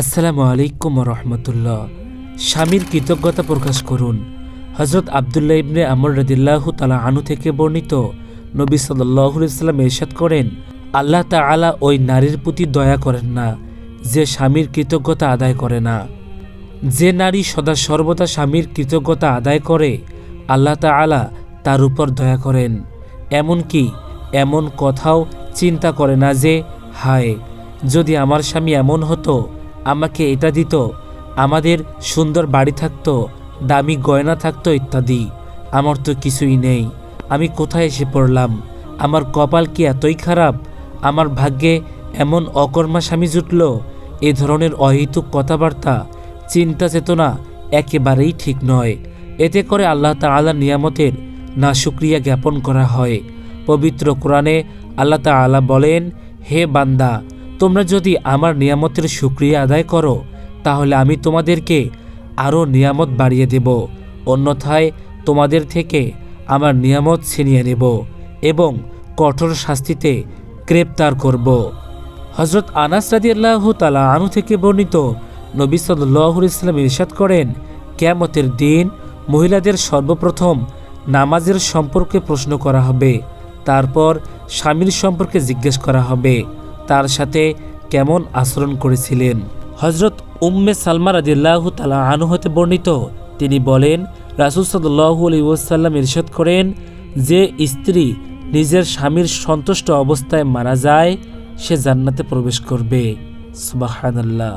আসসালামু আলাইকুম রহমতুল্লাহ। স্বামীর কৃতজ্ঞতা প্রকাশ করুন। হজরত আবদুল্লাহ ইবনে আমর রদিল্লাহ তালা আনু থেকে বর্ণিত নবী সাল্লাম এরশাদ করেন, আল্লাহ তাআলা ওই নারীর প্রতি দয়া করেন না, যে স্বামীর কৃতজ্ঞতা আদায় করে না। যে নারী সদা সর্বদা স্বামীর কৃতজ্ঞতা আদায় করে, আল্লাহ তাআলা তার উপর দয়া করেন। এমনকি এমন কথাও চিন্তা করে না যে, হায়, যদি আমার স্বামী এমন হতো আমাকে এটা দিত, আমাদের সুন্দর বাড়ি থাকতো, দামি গয়না থাকতো ইত্যাদি। আমার তো কিছুই নেই, আমি কোথায় এসে পড়লাম? আমার কপাল কি এতই খারাপ? আমার ভাগ্যে এমন অকর্মা স্বামী জুটল? এ ধরনের অহেতুক কথাবার্তা, চিন্তা চেতনা একেবারেই ঠিক নয়। এতে করে আল্লাহ তাআলা নিয়ামতের না সুক্রিয়া জ্ঞাপন করা হয়। পবিত্র কোরআনে আল্লাহ তাআলা বলেন, হে বান্দা তোমরা যদি আমার নিয়ামতের সুক্রিয়া আদায় করো, তাহলে আমি তোমাদেরকে আরও নিয়ামত বাড়িয়ে দেব, অন্যথায় তোমাদের থেকে আমার নিয়ামত ছিনিয়ে নেব এবং কঠোর শাস্তিতে গ্রেপ্তার করব। হজরত আনাস রাদিয়াল্লাহ তালা আনু থেকে বর্ণিত নবী সাল্লাহুল ইসলাম ইরশাদ করেন, কেয়ামতের দিন মহিলাদের সর্বপ্রথম নামাজের সম্পর্কে প্রশ্ন করা হবে, তারপর স্বামীর সম্পর্কে জিজ্ঞেস করা হবে। তার সাথে কেমন আচরণ করেছিলেন? হজরত উম্মে সালমা রাজিল্লাহ তালা আনু হতে বর্ণিত, তিনি বলেন, রাসুল সাল্লাহু আলী ওসাল্লাম ইরশাদ করেন যে স্ত্রী নিজের স্বামীর সন্তুষ্ট অবস্থায় মারা যায়, সে জান্নাতে প্রবেশ করবে। সুবাহানাল্লাহ।